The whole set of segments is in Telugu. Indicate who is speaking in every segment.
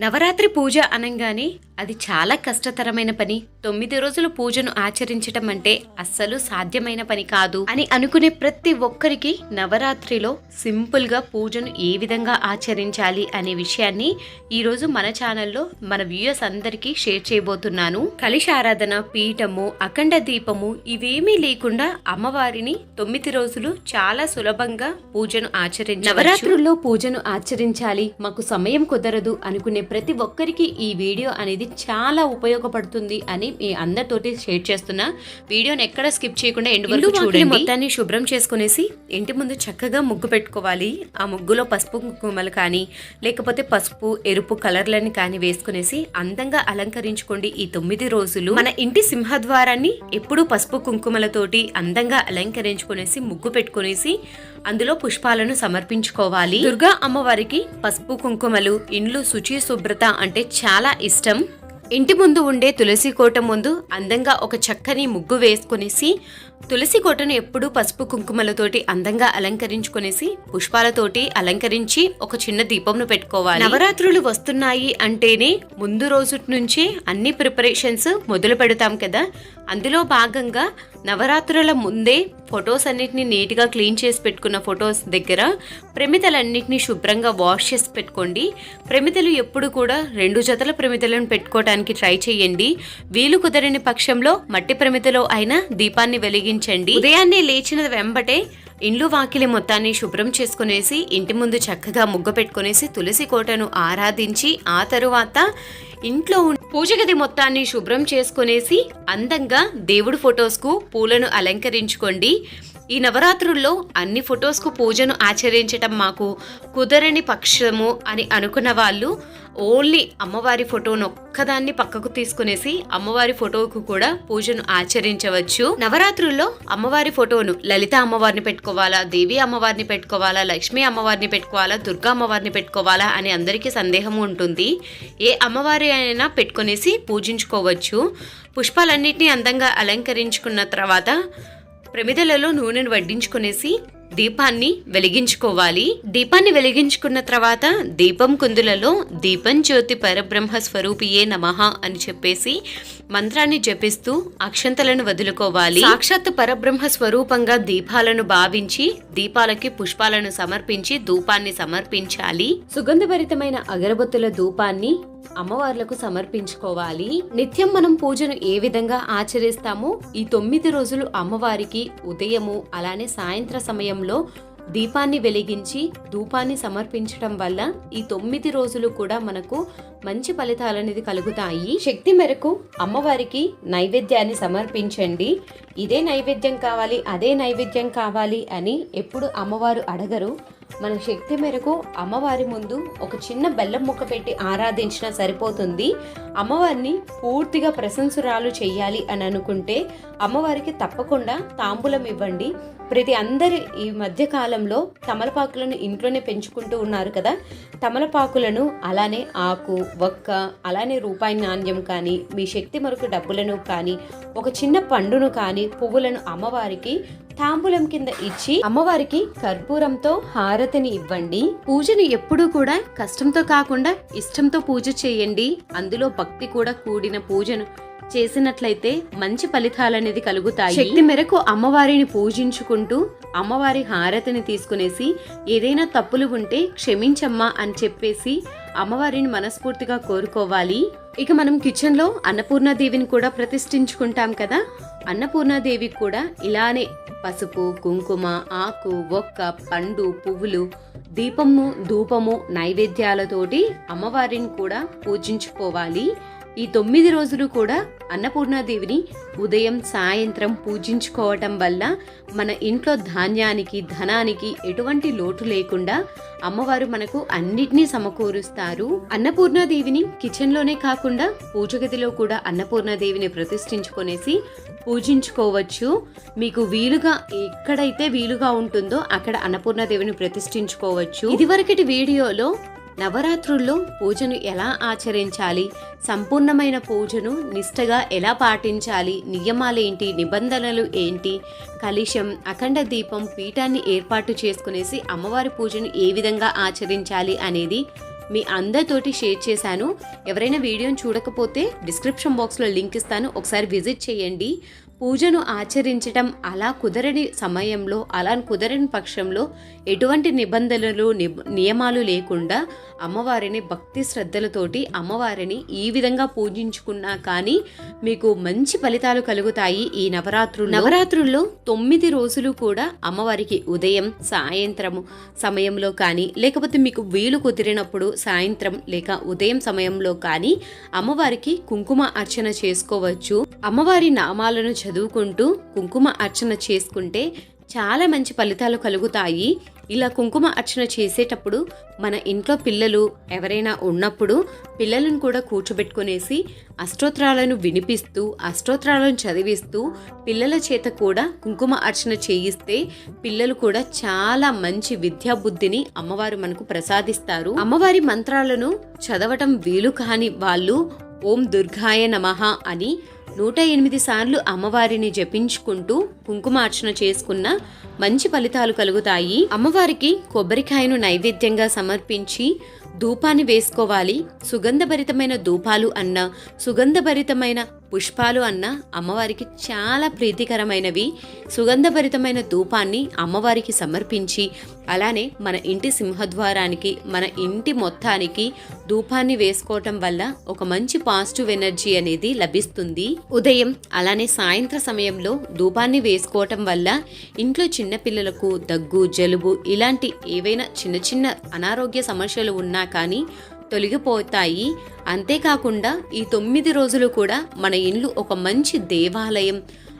Speaker 1: నవరాత్రి పూజ అనంగానే అది చాలా కష్టతరమైన పని. తొమ్మిది రోజులు పూజను ఆచరించటం అంటే అస్సలు సాధ్యమైన పని కాదు. అని అనుకునే ప్రతి ఒక్కరికి నవరాత్రిలో సింపుల్గా పూజను ఏ విధంగా ఆచరించాలి అనే విషయాన్ని ఈరోజు మన ఛానల్లో మన వ్యూయర్స్ అందరికీ షేర్ చేయబోతున్నాను. కలిశారాధన పీఠము అఖండ దీపము ఇవేమీ లేకుండా అమ్మవారిని తొమ్మిది రోజులు చాలా సులభంగా పూజను ఆచరించ నవరాత్రుల్లో పూజను ఆచరించాలి. మాకు సమయం కుదరదు అనుకునే ప్రతి ఒక్కరికి ఈ వీడియో అనేది చాలా ఉపయోగపడుతుంది అని మీ అందరితోటి షేర్ చేస్తున్నా. వీడియోని ఎక్కడ స్కిప్ చేయకుండా ఎండు వరకు చూడండి. మొత్తాన్ని శుభ్రం చేసుకునేసి ఇంటి ముందు చక్కగా ముగ్గు పెట్టుకోవాలి. ఆ ముగ్గులో పసుపు కుంకుమలు కానీ లేకపోతే పసుపు ఎరుపు కలర్లని కానీ వేసుకునేసి అందంగా అలంకరించుకోండి ఈ తొమ్మిది రోజులు. మన ఇంటి సింహద్వారాన్ని ఎప్పుడూ పసుపు కుంకుమలతోటి అందంగా అలంకరించుకునేసి ముగ్గు పెట్టుకునేసి అందులో పుష్పాలను సమర్పించుకోవాలి. దుర్గా అమ్మవారికి పసుపు కుంకుమలు ఇండ్లు శుచి శుభ్రత అంటే చాలా ఇష్టం. ఇంటి ముందు ఉండే తులసి కోట ముందు అందంగా ఒక చక్కని ముగ్గు వేసుకునేసి తులసి కోటను ఎప్పుడూ పసుపు కుంకుమలతోటి అందంగా అలంకరించుకునేసి పుష్పాలతోటి అలంకరించి ఒక చిన్న దీపంను పెట్టుకోవాలి. నవరాత్రులు వస్తున్నాయి అంటేనే ముందు రోజు నుంచే అన్ని ప్రిపరేషన్స్ మొదలు పెడతాం కదా. అందులో భాగంగా నవరాత్రుల ముందే ఫొటోస్ అన్నిటిని నీట్గా క్లీన్ చేసి పెట్టుకున్న ఫొటోస్ దగ్గర ప్రమిదలన్నిటిని శుభ్రంగా వాష్ చేసి పెట్టుకోండి. ప్రమితలు ఎప్పుడు కూడా రెండు జతల ప్రమితలను పెట్టుకోవడానికి ట్రై చేయండి. వీలు కుదరని పక్షంలో మట్టి ప్రమితలో అయినా దీపాన్ని వెలిగి వెలిగించండి ఉదయాన్నే లేచిన వెంబటే ఇండ్లు వాకిలి మొత్తాన్ని శుభ్రం చేసుకునేసి ఇంటి ముందు చక్కగా ముగ్గు పెట్టుకునేసి తులసి కోటను ఆరాధించి ఆ తరువాత ఇంట్లో ఉన్న పూజ గది మొత్తాన్ని శుభ్రం చేసుకునేసి అందంగా దేవుడి ఫొటోస్కు పూలను అలంకరించుకోండి. ఈ నవరాత్రుల్లో అన్ని ఫొటోస్కు పూజను ఆచరించటం మాకు కుదరని పక్షము అని అనుకున్న వాళ్ళు ఓన్లీ అమ్మవారి ఫోటోను ఒక్కదాన్ని పక్కకు తీసుకునేసి అమ్మవారి ఫోటోకు కూడా పూజను ఆచరించవచ్చు. నవరాత్రుల్లో అమ్మవారి ఫోటోను లలిత అమ్మవారిని పెట్టుకోవాలా దేవి అమ్మవారిని పెట్టుకోవాలా లక్ష్మీ అమ్మవారిని పెట్టుకోవాలా దుర్గా అమ్మవారిని పెట్టుకోవాలా అని అందరికీ సందేహం ఉంటుంది. ఏ అమ్మవారి అయినా పెట్టుకునేసి పూజించుకోవచ్చు. పుష్పాలన్నింటినీ అందంగా అలంకరించుకున్న తర్వాత ప్రమిదలలో నూనెను వడ్డించుకునేసి దీపాన్ని వెలిగించుకోవాలి. దీపాన్ని వెలిగించుకున్న తర్వాత దీపం కుందులలో దీపం జ్యోతి పరబ్రహ్మ స్వరూపియే నమః అని చెప్పేసి మంత్రాన్ని జపిస్తూ అక్షంతలను వదులుకోవాలి. సాక్షాత్ పరబ్రహ్మ స్వరూపంగా దీపాలను భావించి దీపాలకి పుష్పాలను సమర్పించి ధూపాన్ని సమర్పించాలి. సుగంధభరితమైన అగరబత్తుల ధూపాన్ని అమ్మవార్లకు సమర్పించుకోవాలి. నిత్యం మనం పూజను ఏ విధంగా ఆచరిస్తామో ఈ తొమ్మిది రోజులు అమ్మవారికి ఉదయము అలానే సాయంత్ర సమయంలో దీపాన్ని వెలిగించి ధూపాన్ని సమర్పించడం వల్ల ఈ తొమ్మిది రోజులు కూడా మనకు మంచి ఫలితాలు అనేది కలుగుతాయి. శక్తి మేరకు అమ్మవారికి నైవేద్యాన్ని సమర్పించండి. ఇదే నైవేద్యం కావాలి అదే నైవేద్యం కావాలి అని ఎప్పుడు అమ్మవారు అడగరు. మన శక్తి మేరకు అమ్మవారి ముందు ఒక చిన్న బెల్లం ముక్క పెట్టి ఆరాధించినా సరిపోతుంది. అమ్మవారిని పూర్తిగా ప్రశంసురాలు చేయాలి అని అనుకుంటే అమ్మవారికి తప్పకుండా తాంబూలం ఇవ్వండి. ప్రతి అందరి ఈ మధ్య కాలంలో తమలపాకులను ఇంట్లోనే పెంచుకుంటూ ఉన్నారు కదా. తమలపాకులను అలానే ఆకు ఒక్క అలానే రూపాయి నాణ్యం కానీ మీ శక్తి మరొక డబ్బులను కానీ ఒక చిన్న పండును కానీ పువ్వులను అమ్మవారికి తాంబూలం కింద ఇచ్చి అమ్మవారికి కర్పూరంతో హారతిని ఇవ్వండి. పూజను ఎప్పుడూ కూడా కష్టంతో కాకుండా ఇష్టంతో పూజ చేయండి. అందులో భక్తి కూడా కూడిన పూజను చేసినట్లయితే మంచి ఫలితాలు అనేది కలుగుతాయి. శక్తి మేరకు అమ్మవారిని పూజించుకుంటూ అమ్మవారి హారతిని తీసుకునేసి ఏదైనా తప్పులు ఉంటే క్షమించమ్మా అని చెప్పేసి అమ్మవారిని మనస్ఫూర్తిగా కోరుకోవాలి. ఇక మనం కిచెన్లో అన్నపూర్ణాదేవిని కూడా ప్రతిష్ఠించుకుంటాం కదా. అన్నపూర్ణాదేవి కూడా ఇలానే పసుపు కుంకుమ ఆకు ఒక్క పండు పువ్వులు దీపము ధూపము నైవేద్యాలతోటి అమ్మవారిని కూడా పూజించుకోవాలి. ఈ తొమ్మిది రోజులు కూడా అన్నపూర్ణాదేవిని ఉదయం సాయంత్రం పూజించుకోవటం వల్ల మన ఇంట్లో ధాన్యానికి ధనానికి ఎటువంటి లోటు లేకుండా అమ్మవారు మనకు అన్నిటినీ సమకూరుస్తారు. అన్నపూర్ణాదేవిని కిచెన్లోనే కాకుండా పూజగదిలో కూడా అన్నపూర్ణాదేవిని ప్రతిష్ఠించుకొనేసి పూజించుకోవచ్చు. మీకు వీలుగా ఎక్కడైతే వీలుగా ఉంటుందో అక్కడ అన్నపూర్ణాదేవిని ప్రతిష్ఠించుకోవచ్చు. ఇదివరకటి వీడియోలో నవరాత్రుల్లో పూజను ఎలా ఆచరించాలి? సంపూర్ణమైన పూజను నిష్టగా ఎలా పాటించాలి? నియమాలేంటి? నిబంధనలు ఏంటి? కలిశం అఖండ దీపం పీఠాన్ని ఏర్పాటు చేసుకునేసి అమ్మవారి పూజను ఏ విధంగా ఆచరించాలి అనేది మీ అందరితోటి షేర్ చేశాను. ఎవరైనా వీడియోని చూడకపోతే డిస్క్రిప్షన్ బాక్స్లో లింక్ ఇస్తాను. ఒకసారి విజిట్ చేయండి. పూజను ఆచరించటం అలా కుదరని సమయంలో అలా కుదరని పక్షంలో ఎటువంటి నిబంధనలు నిబ- నియమాలు లేకుండా అమ్మవారిని భక్తి శ్రద్ధలతోటి అమ్మవారిని ఈ విధంగా పూజించుకున్నా కానీ మీకు మంచి ఫలితాలు కలుగుతాయి ఈ నవరాత్రులు నవరాత్రుల్లో తొమ్మిది రోజులు కూడా అమ్మవారికి ఉదయం సాయంత్రము సమయంలో కానీ లేకపోతే మీకు వీలు కుదిరినప్పుడు సాయంత్రం లేక ఉదయం సమయంలో కానీ అమ్మవారికి కుంకుమ అర్చన చేసుకోవచ్చు. అమ్మవారి నామాలను చదువుకుంటూ కుంకుమ అర్చన చేసుకుంటే చాలా మంచి ఫలితాలు కలుగుతాయి. ఇలా కుంకుమ అర్చన చేసేటప్పుడు మన ఇంట్లో పిల్లలు ఎవరైనా ఉన్నప్పుడు పిల్లలను కూడా కూర్చోబెట్టుకునేసి అష్టోత్తరాలను వినిపిస్తూ అష్టోత్తరాలను చదివిస్తూ పిల్లల చేత కూడా కుంకుమ అర్చన చేయిస్తే పిల్లలు కూడా చాలా మంచి విద్యా బుద్ధిని అమ్మవారు మనకు ప్రసాదిస్తారు. అమ్మవారి మంత్రాలను చదవటం వీలు కాని వాళ్ళు ఓం దుర్గాయ నమః అని నూట ఎనిమిది సార్లు అమ్మవారిని జపించుకుంటూ కుంకుమార్చన చేసుకున్న మంచి ఫలితాలు కలుగుతాయి. అమ్మవారికి కొబ్బరికాయను నైవేద్యంగా సమర్పించి ధూపాన్ని వేసుకోవాలి. సుగంధభరితమైన ధూపాలు అన్న సుగంధభరితమైన పుష్పాలు అన్న అమ్మవారికి చాలా ప్రీతికరమైనవి. సుగంధభరితమైన ధూపాన్ని అమ్మవారికి సమర్పించి అలానే మన ఇంటి సింహద్వారానికి మన ఇంటి మొత్తానికి ధూపాన్ని వేసుకోవటం వల్ల ఒక మంచి పాజిటివ్ ఎనర్జీ అనేది లభిస్తుంది. ఉదయం అలానే సాయంత్ర సమయంలో ధూపాన్ని వేసుకోవటం వల్ల ఇంట్లో చిన్నపిల్లలకు దగ్గు జలుబు ఇలాంటి ఏవైనా చిన్న చిన్న అనారోగ్య సమస్యలు ఉన్నా కానీ తొలగిపోతాయి. అంతేకాకుండా ఈ తొమ్మిది రోజులు కూడా మన ఇండ్లు ఒక మంచి దేవాలయం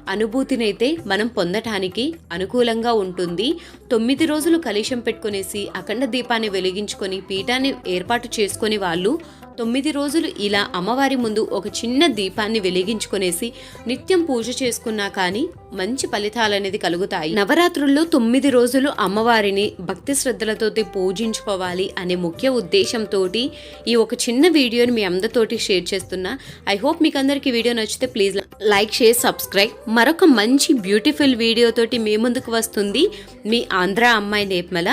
Speaker 1: అనుభూతినైతే మనం పొందటానికి అనుకూలంగా ఉంటుంది. తొమ్మిది రోజులు కలుషం పెట్టుకునేసి అఖండ దీపాన్ని వెలిగించుకొని పీఠాన్ని ఏర్పాటు చేసుకుని వాళ్ళు తొమ్మిది రోజులు ఇలా అమ్మవారి ముందు ఒక చిన్న దీపాన్ని వెలిగించుకునేసి నిత్యం పూజ చేసుకున్నా కానీ మంచి ఫలితాలు అనేది కలుగుతాయి. నవరాత్రుల్లో తొమ్మిది రోజులు అమ్మవారిని భక్తి శ్రద్ధలతో పూజించుకోవాలి అనే ముఖ్య ఉద్దేశంతో ఈ ఒక చిన్న వీడియోని మీ అందరితోటి షేర్ చేస్తున్నా. ఐ హోప్ మీకు అందరికి వీడియో నచ్చితే ప్లీజ్ లైక్ షేర్ సబ్స్క్రైబ్. మరొక మంచి బ్యూటిఫుల్ వీడియోతోటి మీ ముందుకు వస్తుంది మీ ఆంధ్ర అమ్మాయి నేర్మల.